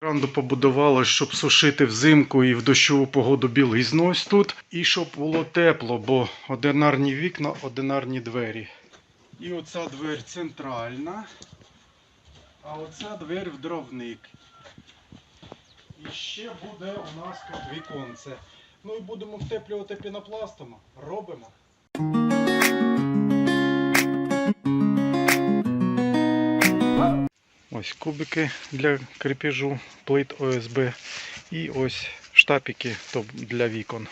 Веранду побудували, щоб сушити взимку і в дощову погоду білизну ось тут. І щоб було тепло, бо одинарні вікна, одинарні двері. І оця двері центральна, а оця двері в дровник. І ще буде у нас тут віконце. Ну і будемо втеплювати пінопластом. Робимо. Ось кубики для крепежу плит ОСБ і ось штапики для вікон.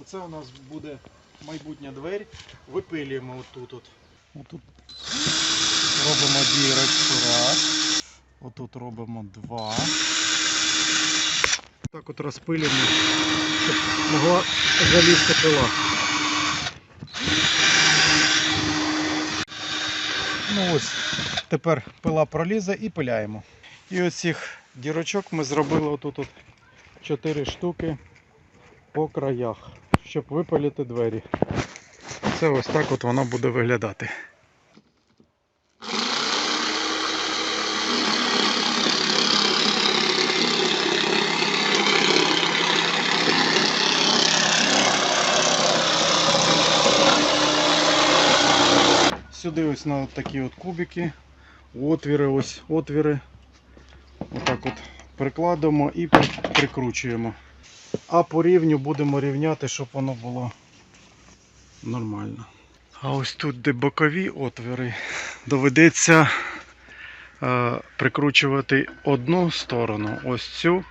Оце у нас буде майбутня двері. Випилюємо отут. От. Отут робимо дірочку раз. Отут робимо два. Так от розпилюємо, щоб могла залізти пила. Ну ось, тепер пила пролізе і пиляємо. І оцих дірочок ми зробили отут от 4 штуки по краях, щоб випалити двері. Це ось так от воно буде виглядати. Сюди ось на такі от кубики, отвіри, ось отвіри. Отак от прикладемо і прикручуємо. А по рівню будемо рівняти, щоб воно було нормально. А ось тут, де бокові отвіри, доведеться е, прикручувати одну сторону, ось цю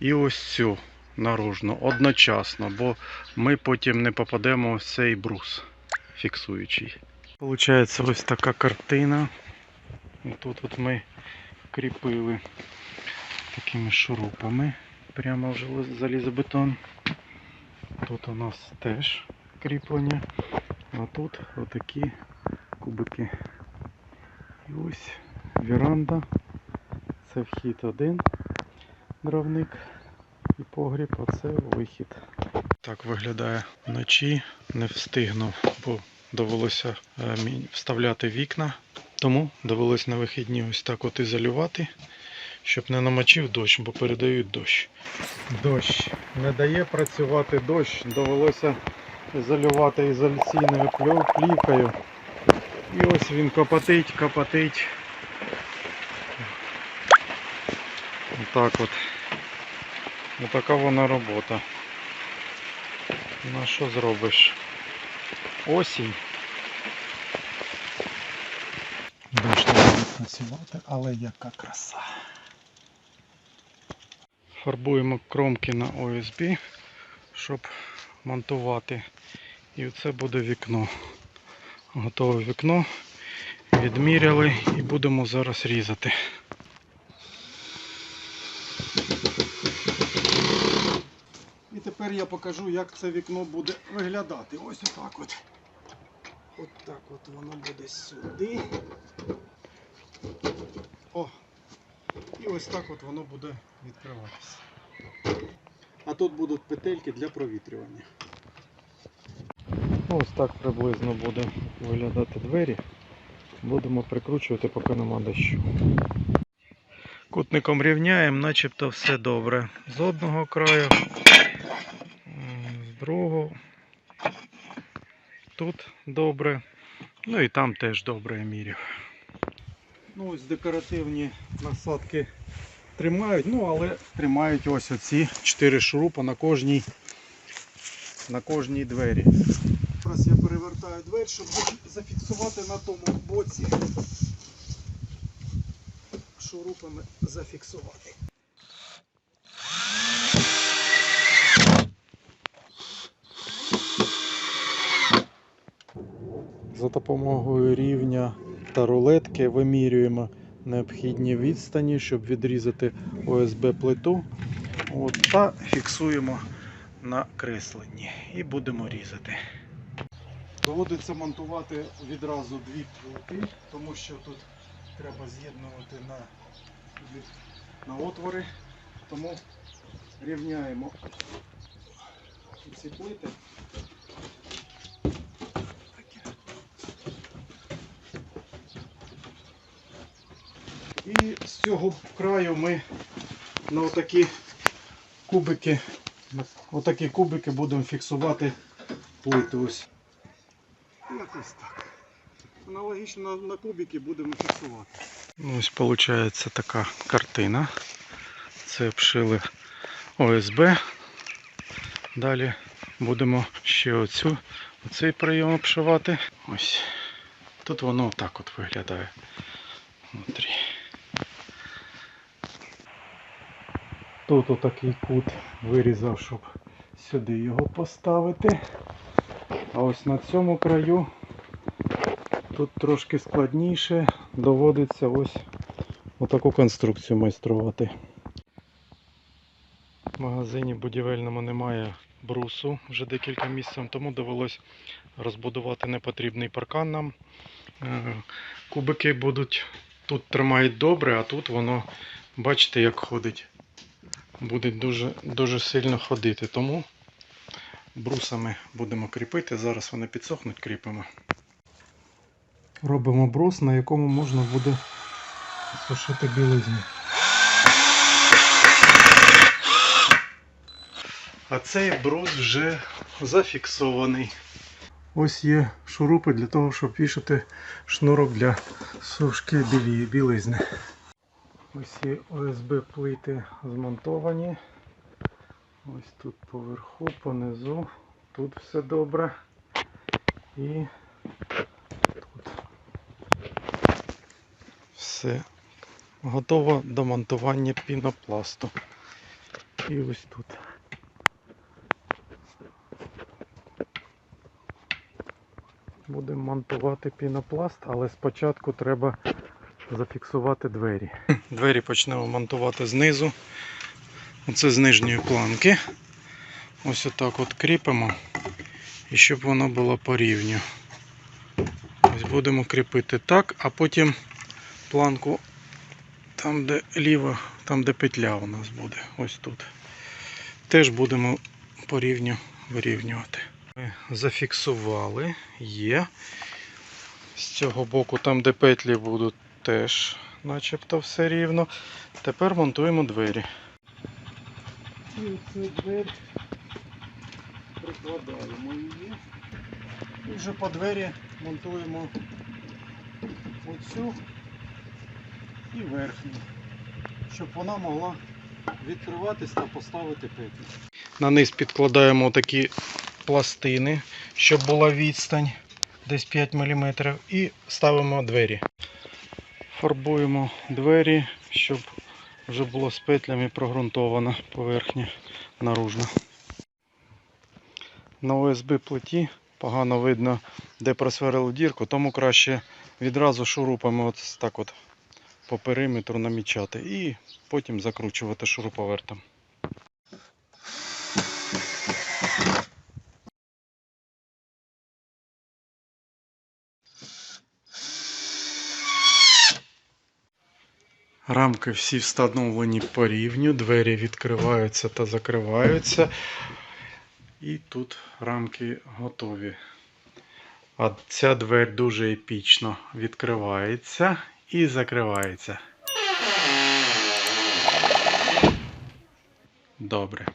і ось цю наружну одночасно, бо ми потім не попадемо в цей брус фіксуючий. Получається ось така картина. Тут от ми кріпили такими шурупами прямо в залізобетон. Тут у нас теж кріплення. А тут отакі кубики. І ось віранда. Це вхід один дровник і погріб, а це вихід. Так виглядає вночі. Не встигнув, бо довелося е, вставляти вікна. Тому довелось на вихідні ось так от ізолювати, щоб не намочив дощ, бо передають дощ. Дощ не дає працювати дощ, довелося ізолювати ізоляційною плівкою. І ось він копотить, копотить. Отак от. Отака вона робота. На що зробиш? Осінь. Буде працювати, але яка краса. Фарбуємо кромки на ОСБ, щоб монтувати. І це буде вікно. Готове вікно. Відміряли і будемо зараз різати. Тепер я покажу, як це вікно буде виглядати. Ось отак от. От так от воно буде сюди. О! І ось так от воно буде відкриватися. А тут будуть петельки для провітрювання. Ось так приблизно буде виглядати двері. Будемо прикручувати, поки нема дощу. Кутником рівняємо, начебто все добре. З одного краю, м. Тут добре. Ну і там теж добре я міряв. Ну ось декоративні насадки тримають, ну але тримають ось оці 4 шурупа на кожній, на кожній двері. Зараз я перевертаю двері, щоб зафіксувати на тому боці. Шурупами зафіксувати. За допомогою рівня та рулетки вимірюємо необхідні відстані, щоб відрізати ОСБ плиту. Та фіксуємо на кресленні і будемо різати. Доводиться монтувати відразу дві плити, тому що тут треба з'єднувати на, на отвори. Тому рівняємо ці плити. І з цього краю ми на отакі кубики, отакі кубики будемо фіксувати плити. Ось. Якось так. Аналогічно на, кубики будемо фіксувати. Ну, ось виходить така картина. Це обшили ОСБ. Далі будемо ще оцю, оцей прийом обшивати. Ось. Тут воно отак от виглядає. Внутрі. Тут отакий кут вирізав, щоб сюди його поставити. А ось на цьому краю тут трошки складніше доводиться ось отаку конструкцію майструвати. В магазині будівельному немає брусу вже декілька місяців, тому довелось розбудувати непотрібний паркан нам. Е, Кубики будуть тут тримають добре, а тут воно, бачите, як ходить. Буде дуже, дуже сильно ходити. Тому брусами будемо кріпити. Зараз вони підсохнуть, кріпимо. Робимо брус, на якому можна буде сушити білизну. А цей брус вже зафіксований. Ось є шурупи для того, щоб вішати шнурок для сушки білі, білизни. Усі ОСБ плити змонтовані. Ось тут поверху, понизу. Тут все добре. І тут все готово до монтування пінопласту. І ось тут. Будемо монтувати пінопласт, але спочатку треба зафіксувати двері. Двері почнемо монтувати знизу. Оце з нижньої планки. Ось отак от кріпимо. І щоб воно було по рівню. Ось будемо кріпити так, а потім планку там, де ліва, там де петля у нас буде. Ось тут. Теж будемо по рівню вирівнювати. Ми зафіксували, є. З цього боку, там де петлі будуть, теж начебто все рівно. Тепер монтуємо двері. І двері прикладаємо її. І вже по двері монтуємо оцю і верхню, щоб вона могла відкриватись та поставити петлі. На низ підкладаємо такі пластини, щоб була відстань десь 5 мм і ставимо двері. Фарбуємо двері, щоб вже було з петлями прогрунтована поверхня наружна. На ОСБ плиті погано видно, де просверлили дірку, тому краще відразу шурупами от так от по периметру намічати і потім закручувати шуруповертом. Рамки всі встановлені по рівню, двері відкриваються та закриваються. І тут рамки готові. А ця дверь дуже епічно відкривається і закривається. Добре.